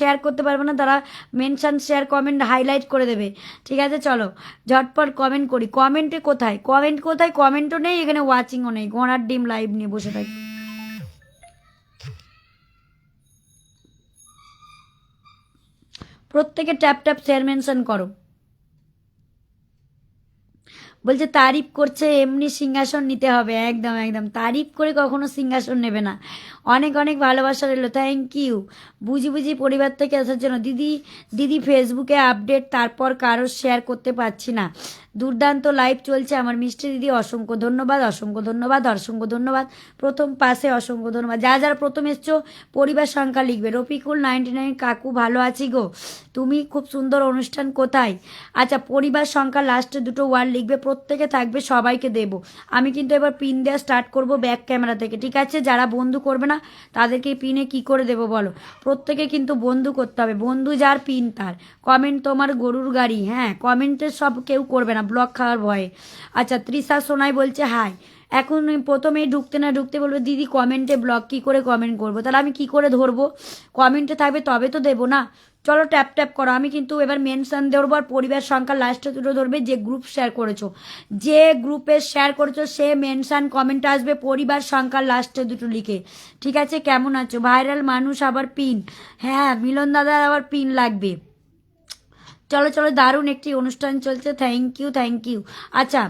Share করতে পারব না, তারা মেনশান শেয়ার কমেন্ট হাইলাইট করে দেবে। ঠিক আছে, চলো, ঝটপট কমেন্ট করি। কমেন্টে কোথায়? কমেন্ট কোথায়? কমেন্টও নেই, এখানে ওয়াচিংও নেই। ঘোড়ার ডিম লাইভ নিয়ে বসে থাকি। প্রত্যেকে ট্যাপ ট্যাপ শেয়ার মেনশন করো। বলছে, তারিফ করছে, এমনি সিংহাসন নিতে হবে। একদম একদম। তারিফ করে কখনো সিংহাসন নেবে না। অনেক অনেক ভালোবাসা রইল। থ্যাংক ইউ বুঝি বুঝি পরিবার থেকে আসার জন্য। দিদি দিদি ফেসবুকে আপডেট তারপর কারও শেয়ার করতে পারছি না। দুর্দান্ত লাইভ চলছে। আমার মিষ্টি দিদি, অসংখ্য ধন্যবাদ অসংখ্য ধন্যবাদ অসংখ্য ধন্যবাদ। প্রথম পাশে অসংখ্য ধন্যবাদ। যা যারা প্রথম এসছো, পরিবার সংখ্যা লিখবে। রফিকুল নাইনটি নাইন কাকু ভালো আছি গো। তুমি খুব সুন্দর অনুষ্ঠান কোথায়? আচ্ছা পরিবার সংখ্যা লাস্টে দুটো ওয়ার্ড লিখবে। প্রত্যেকে থাকবে, সবাইকে দেবো। আমি কিন্তু এবার পিন দেওয়া স্টার্ট করব ব্যাক ক্যামেরা থেকে, ঠিক আছে? যারা বন্ধু করবে না, তাদেরকে পিনে কি করে দেবো বলো? প্রত্যেকে কিন্তু বন্ধু করতে হবে। বন্ধু যার পিন তার। কমেন্ট তোমার গরুর গাড়ি হ্যাঁ? কমেন্টে সব কেউ করবে না। ব্লক খাওয়ার ভয়ে। আচ্ছা তৃষা সোনাই বলছে হাই এখন প্রথমেই ঢুকতে না ঢুকতে বলবে, দিদি কমেন্টে ব্লগ কি করে কমেন্ট করব? তাহলে আমি কি করে ধরবো? কমেন্টে থাকবে তবে তো দেবো না। চলো ট্যাপ ট্যাপ করো। আমি কিন্তু এবার মেনশন ধরবো আর পরিবার সংখ্যা লাস্টে দুটো ধরবে যে গ্রুপ শেয়ার করেছ। যে গ্রুপে শেয়ার করেছ, সে মেনশন কমেন্ট আসবে, পরিবার সংখ্যা লাস্টে দুটো লিখে। ঠিক আছে? কেমন আছো? ভাইরাল মানুষ আবার পিন হ্যাঁ মিলন দাদার আবার পিন লাগবে। চলো চলো, দারুণ একটি অনুষ্ঠান চলছে। থ্যাংক ইউ থ্যাংক ইউ আচ্ছা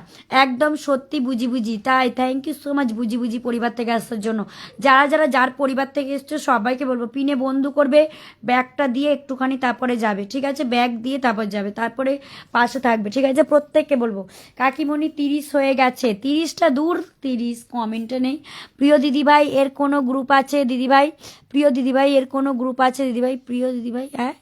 একদম সত্যি বুঝি বুঝি, তাই থ্যাংক ইউ সো মাচ বুঝি বুঝি পরিবার থেকে আসার জন্য। যারা যারা, যার পরিবার থেকে এসছো, সবাইকে বলব, পিনে বন্ধু করবে, ব্যাগটা দিয়ে একটুখানি তারপরে যাবে, ঠিক আছে? ব্যাগ দিয়ে তারপর যাবে, তারপরে পাশে থাকবে, ঠিক আছে? প্রত্যেককে বলব, কাকিমণি তিরিশ হয়ে গেছে, তিরিশটা দূর, তিরিশ কমেন্টে নেই। প্রিয় দিদিভাই, এর কোনো গ্রুপ আছে? দিদিভাই, প্রিয় দিদিভাই, এর কোনো গ্রুপ আছে? দিদিভাই, প্রিয় দিদিভাই হ্যাঁ?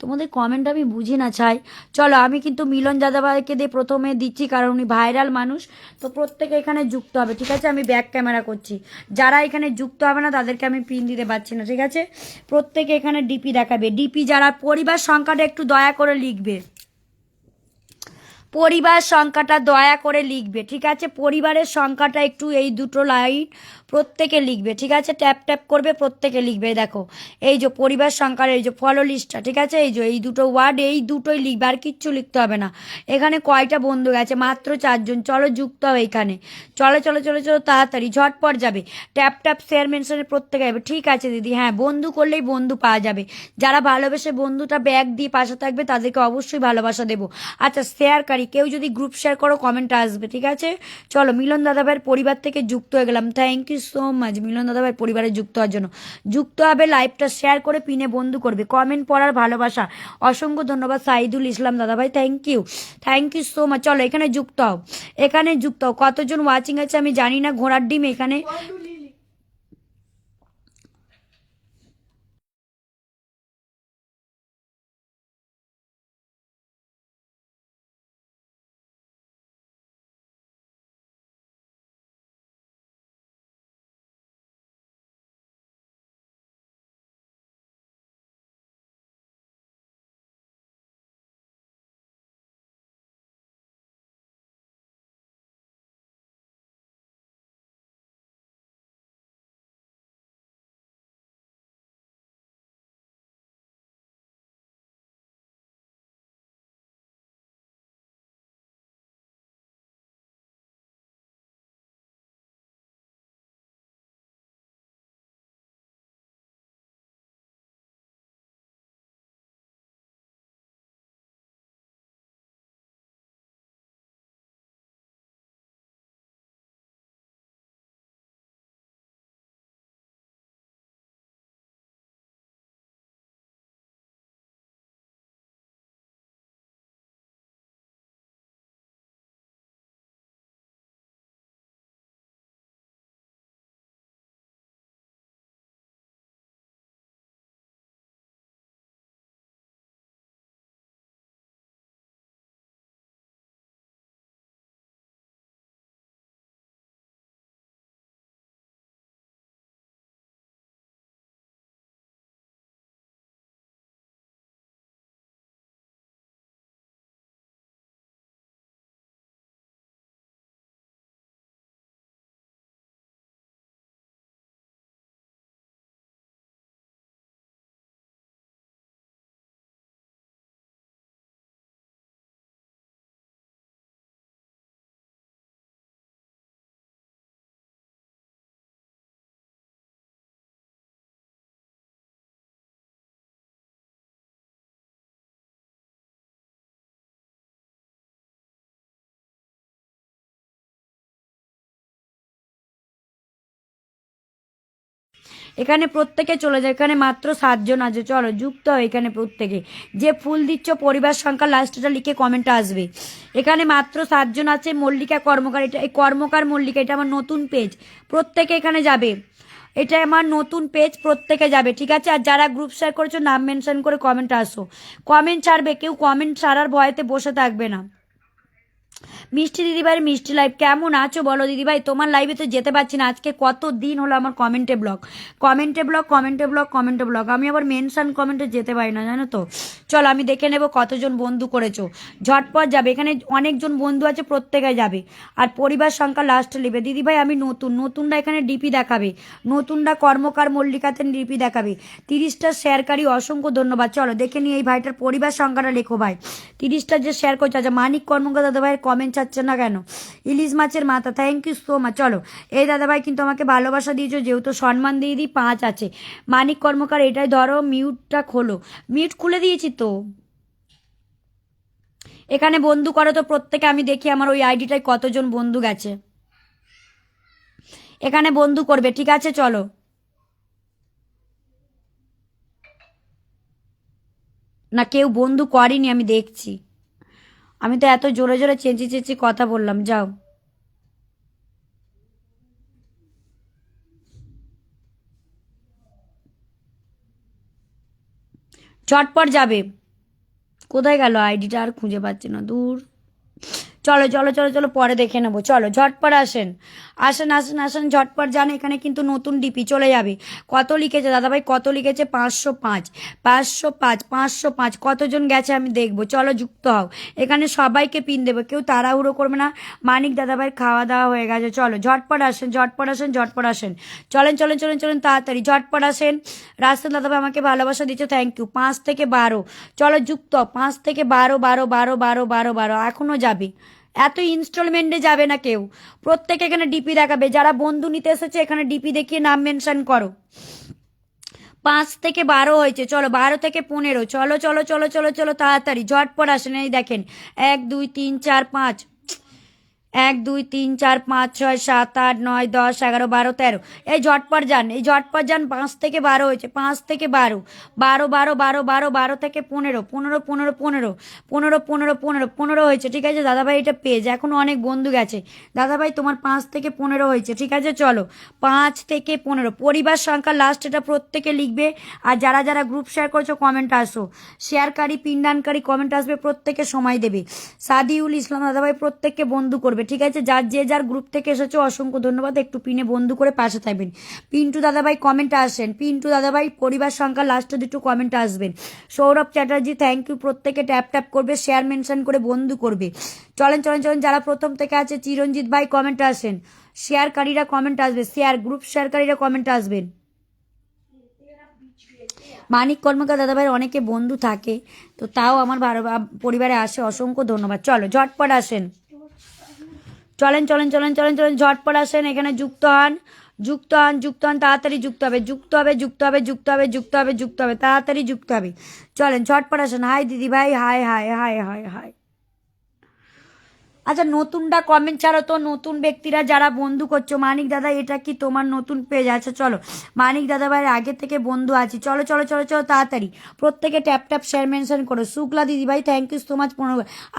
তোমাদের কমেন্ট আমি বুঝি না চাই চলো, আমি কিন্তু মিলন যাদাভাইকে দিয়ে প্রথমে দিচ্ছি, কারণ উনি ভাইরাল মানুষ। তো প্রত্যেকে এখানে যুক্ত হবে, ঠিক আছে? আমি ব্যাক ক্যামেরা করছি। যারা এখানে যুক্ত হবে না, তাদেরকে আমি পিন দিতে পারছি না, ঠিক আছে? প্রত্যেকে এখানে ডিপি দেখাবে। ডিপি যারা পরিবার সংখ্যাটা একটু দয়া করে লিখবে। পরিবার সংখ্যাটা দয়া করে লিখবে, ঠিক আছে? পরিবারের সংখ্যাটা একটু এই দুটো লাইন প্রত্যেকে লিখবে, ঠিক আছে? ট্যাপ ট্যাপ করবে, প্রত্যেকে লিখবে, দেখো। এই যে পরিবার সংখ্যার এই যে ফলো লিস্টটা ঠিক আছে? এই যে এই দুটো ওয়ার্ড এই দুটোই লিখবে, আর কিচ্ছু লিখতে হবে না। এখানে কয়টা বন্ধু গেছে? মাত্র চারজন। চলো যুক্ত হবে এখানে। চলো চলো চলো চলো, তাড়াতাড়ি, ঝটপট যাবে। ট্যাপ ট্যাপ শেয়ার মেনশনে প্রত্যেকে যাবে। ঠিক আছে, দিদি হ্যাঁ বন্ধু করলেই বন্ধু পাওয়া যাবে। যারা ভালোবেসে বন্ধুটা ব্যাগ দিয়ে পাশে থাকবে, তাদেরকে অবশ্যই ভালোবাসা দেবো। আচ্ছা শেয়ারকারী কেউ যদি গ্রুপ শেয়ার করো কমেন্ট আসবে, ঠিক আছে? চলো, মিলন দাদাভাইয়ের পরিবার থেকে যুক্ত হয়ে গেলাম। Thank you so much Milon দাদাভাইয়ের পরিবারে যুক্ত হওয়ার জন্য। যুক্ত হবে লাইভটা শেয়ার করে পিনে বন্ধু করবে। কমেন্ট পড়ার ভালোবাসা। অসংখ্য ধন্যবাদ, সাইদুল ইসলাম দাদাভাই thank you thank you so much চলো, এখানে যুক্ত হও। এখানে যুক্ত হও। কতজন ওয়াচিং আছে আমি জানি না। ঘোড়ার ডিম এখানে। এখানে প্রত্যেকে চলে যায়, এখানে মাত্র সাতজন আছে। চলো, যুক্ত হয় এখানে প্রত্যেকে। যে ফুল দিচ্ছ পরিবার সংখ্যা লাস্টটা লিখে কমেন্ট আসবে। এখানে মাত্র সাতজন আছে, মল্লিকা কর্মকার। এটা, এই কর্মকার মল্লিকা, এটা আমার নতুন পেজ প্রত্যেকে এখানে যাবে। এটা আমার নতুন পেজ প্রত্যেকে যাবে, ঠিক আছে? আর যারা গ্রুপ শেয়ার করেছ, নাম মেনশন করে কমেন্ট আসো। কমেন্ট ছাড়বে, কেউ কমেন্ট ছাড়ার ভয়েতে বসে থাকবে না। মিষ্টি দিদিভাই, মিষ্টি লাইভ কেমন আছো? বলো দিদিভাই, তোমার লাইভে তো যেতে পারছি না। আজকে কত দিন হলো আমার কমেন্টে ব্লগ কমেন্টে ব্লগ কমেন্টে ব্লগ কমেন্টে ব্লগ আমি আবার মেনশন কমেন্টে যেতে পারি না, জানো তো? চলো, আমি দেখে নেব কতজন বন্ধু করেছ। ঝটপট যাবে, এখানে অনেকজন বন্ধু আছে, প্রত্যেকে যাবে। আর পরিবার সংখ্যা লাস্টে নেবে। দিদিভাই, আমি নতুন। নতুনরা এখানে ডিপি দেখাবে। নতুনরা কর্মকার মল্লিকাতে ডিপি দেখাবে। তিরিশটা শেয়ারকারী অসংখ্য ধন্যবাদ। চলো, দেখে নিই এই ভাইটার পরিবার সংখ্যাটা লেখো ভাই। তিরিশটা যে শেয়ার করছে আচ্ছা মানিক কর্মকার দাদা ভাইয়ের কমেন্ট চাচ্ছে না কেন? ইলিশ মাছের মাথা থ্যাংক ইউ সো মাচ চলো, এই দাদাভাই কিন্তু আমাকে ভালোবাসা দিয়েছ, যেহেতু সম্মান দিয়ে দিই, পাঁচ আছে। মানিক কর্মকার, এটাই ধরো মিউটটা খোলো। মিউট খুলে দিয়েছি তো। এখানে বন্ধু করো তো, প্রত্যেকে আমি দেখি আমার ওই আইডিটায় কতজন বন্ধু গেছে। এখানে বন্ধু করবে, ঠিক আছে, চলো। না, কেউ বন্ধু করেনি, আমি দেখছি। আমি তো এত জোরে জোরে চেঁচি চেঁচি কথা বললাম, যাও। চটপট যাবে। কোথায় গেল আইডিটা আর খুঁজে পাচ্ছে না, দূর। চলো চলো চলো চলো, পরে দেখে নেব। চলো, ঝটপট আসেন। আসেন আসেন আসেন, ঝটপট যান, এখানে কিন্তু নতুন ডিপি চলে যাবে। কত লিখেছে দাদাভাই? কত লিখেছে? পাঁচশো পাঁচ। পাঁচশো পাঁচ পাঁচশো পাঁচ। কতজন গেছে আমি দেখব। চলো, যুক্ত হও। এখানে সবাইকে পিন দেবো। কেউ তাড়াহুড়ো করবে না। মানিক দাদাভাইয়ের খাওয়া দাওয়া হয়ে গেছে। চলো, ঝটপট আসেন ঝটপট আসেন ঝটপট আসেন। চলেন চলেন চলেন চলেন, তাড়াতাড়ি, ঝটপট আসেন। রাস্তা দাদাভাই আমাকে ভালোবাসা দিচ্ছে। থ্যাংক ইউ পাঁচ থেকে বারো। চলো, যুক্ত। পাঁচ থেকে বারো বারো বারো বারো বারো বারো এখনও যাবে। এত ইনস্টলমেন্টে যাবে না কেউ। প্রত্যেকে এখানে ডিপি দেখাবে। যারা বন্ধু নিতে এসেছে, এখানে ডিপি দেখিয়ে নাম মেনশন করো। পাঁচ থেকে বারো হয়েছে। চলো, বারো থেকে পনেরো। চলো চলো চলো চলো চলো, তাড়াতাড়ি। ঝটপট আসেন। এই দেখেন, এক, দুই, তিন, চার, পাঁচ। এক, দুই, তিন, চার, পাঁচ, ছয়, সাত, আট, নয়, দশ, এগারো, বারো, তেরো। এই ঝটপট যান, এই ঝটপট যান পাঁচ থেকে বারো হয়েছে, পাঁচ থেকে বারো। বারো বারো বারো বারো বারো থেকে পনেরো পনেরো পনেরো পনেরো পনেরো পনেরো পনেরো পনেরো হয়েছে, ঠিক আছে? দাদাভাই, এটা পেজ এখন অনেক বন্ধু গেছে দাদাভাই, তোমার পাঁচ থেকে পনেরো হয়েছে, ঠিক আছে? চলো, পাঁচ থেকে পনেরো। পরিবার সংখ্যা লাস্ট এটা প্রত্যেকে লিখবে, আর যারা যারা গ্রুপ শেয়ার করছ কমেন্ট আসো। শেয়ারকারী পিন্ডানকারী কমেন্ট আসবে, প্রত্যেকে সময় দেবে। সাদিউল ইসলাম দাদাভাই, প্রত্যেককে বন্ধু করবে ঠিক আছে? যার যে যার গ্রুপ থেকে এসেছ, অসংখ্য ধন্যবাদ। একটু পিনে বন্ধু করে পাশে থাকবেন। পিন্টু দাদাভাই কমেন্ট আসেন। পিন্টু দাদাভাই, পরিবার সংখ্যা লাস্টে দুটো কমেন্ট আসবেন। সৌরভ চ্যাটার্জি থ্যাংক ইউ প্রত্যেকে ট্যাপ ট্যাপ করবে শেয়ার মেনশন করে বন্ধু করবে। চলেন চলেন চলেন, যারা প্রথম থেকে আছে, চিরঞ্জিত ভাই কমেন্ট আসেন। শেয়ারকারীরা কমেন্ট আসবে। শেয়ার গ্রুপ শেয়ারকারীরা কমেন্ট আসবেন। মানিক কর্মকার দাদাভাইয়ের অনেকে বন্ধু থাকে, তো তাও আমার পরিবারে আসে, অসংখ্য ধন্যবাদ। চলো, ঝটপট আসেন। চলেন চলেন চলেন চলেন চলেন, ঝটপট আসেন, এখানে যুক্ত হন। যুক্ত হন যুক্ত হন, তাড়াতাড়ি যুক্ত হবে যুক্ত হবে যুক্ত হবে যুক্ত হবে যুক্ত হবে যুক্ত হবে, তাড়াতাড়ি যুক্ত হবে। চলেন, ঝটপট আসেন। হাই, দিদি ভাই, hi hi hi hi hi. আচ্ছা নতুনটা কমেন্ট ছাড়ো তো, নতুন ব্যক্তিরা যারা বন্ধু করছ, মানিক দাদা, এটা কি তোমার নতুন পেজ আছে চলো। মানিক দাদা ভাইয়ের আগে থেকে বন্ধু আছি। চলো চলো চলো চলো, তাড়াতাড়ি। প্রত্যেকে ট্যাপ ট্যাপ শেয়ার মেনশন করো। শুক্লা দিদি ভাই থ্যাংক ইউ সো মাচ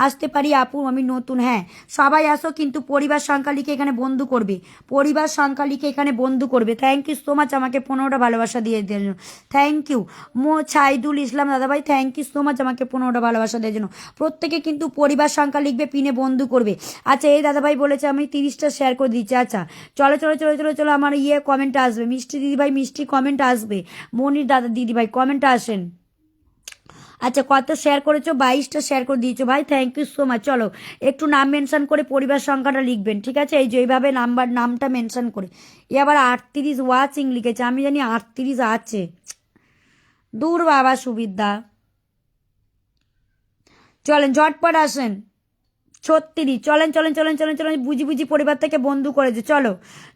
আসতে পারি আপু, আমি নতুন হ্যাঁ। সবাই আসো, কিন্তু পরিবার সংখ্যা লিখে এখানে বন্ধু করবে। পরিবার সংখ্যা লিখে এখানে বন্ধু করবে। থ্যাংক ইউ সো মাচ আমাকে পনেরোটা ভালোবাসা দিয়ে দেওয়ার জন্য। থ্যাংক ইউ মো ছাইদুল ইসলাম দাদা ভাই থ্যাংক ইউ সো মাচ আমাকে পনেরোটা ভালোবাসা দেওয়ার জন্য। প্রত্যেকে কিন্তু পরিবার সংখ্যা লিখবে, পিনে বন্ধু করবে। আচ্ছা এই দাদাভাই বলেছে, আমি তিরিশটা শেয়ার করে দিচ্ছি। আচ্ছা চলো চলো চলো চলো চলো, আমার ইয়ে কমেন্ট আসবে। মিষ্টি দিদিভাই, মিষ্টি কমেন্ট আসবে। মনির দাদা, দিদিভাই কমেন্ট আসেন। আচ্ছা কত শেয়ার করেছ? বাইশটা শেয়ার করে দিয়েছ ভাই থ্যাংক ইউ সো মাচ চলো, একটু নাম মেনশন করে পরিবার সংখ্যাটা লিখবেন, ঠিক আছে? এই যে, এইভাবে নাম্বার নামটা মেনশন করে। এ আবার আটত্রিশ ওয়াচিং লিখেছে, আমি জানি আটত্রিশ আছে। দূর বাবা সুবিধা চলেন, ঝটপট আসেন। ছত্রিশ চলেন চলেন চলেন চলেন চলেন, বুঝি বুঝি পরিবার থেকে বন্ধু করেছে চলো।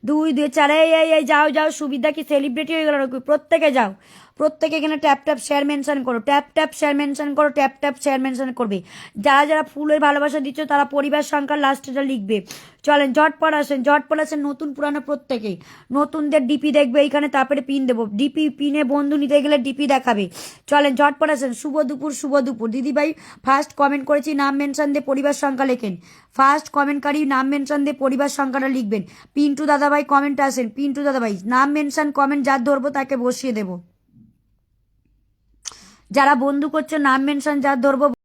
দুই দুই, চার, এই এই যাও যাও, সুবিধা কি সেলিব্রিটি হয়ে গেল? প্রত্যেকে যাও। প্রত্যেকে এখানে ট্যাপ ট্যাপ শেয়ার মেনশন করো। ট্যাপ ট্যাপ শেয়ার মেনশন করো ট্যাপ ট্যাপ শেয়ার মেনশন করবে। যারা যারা ফুলের ভালোবাসা দিচ্ছ, তারা পরিবার সংখ্যার লাস্টটা লিখবে। চলেন, ঝটপট আসেন ঝটপট আসেন নতুন পুরানো প্রত্যেকেই নতুনদের ডিপি দেখবে, এইখানে তারপরে পিন দেবো। ডিপি পিনে বন্ধু নিতে গেলে ডিপি দেখাবে। চলেন, ঝটপট আসেন। শুভ দুপুর শুভ দুপুর। দিদিভাই ফার্স্ট কমেন্ট করেছি, নাম মেনশন দিয়ে পরিবার সংখ্যা লেখেন। ফার্স্ট কমেন্টকারী নাম মেনশন দিয়ে পরিবার সংখ্যাটা লিখবেন। পিন্টু দাদাভাই কমেন্ট আসেন। পিন্টু দাদাভাই, নাম মেনশন কমেন্ট যার ধরবো তাকে বসিয়ে দেবো। যারা বন্ধু করছে, নাম মেনশন যার ধরবো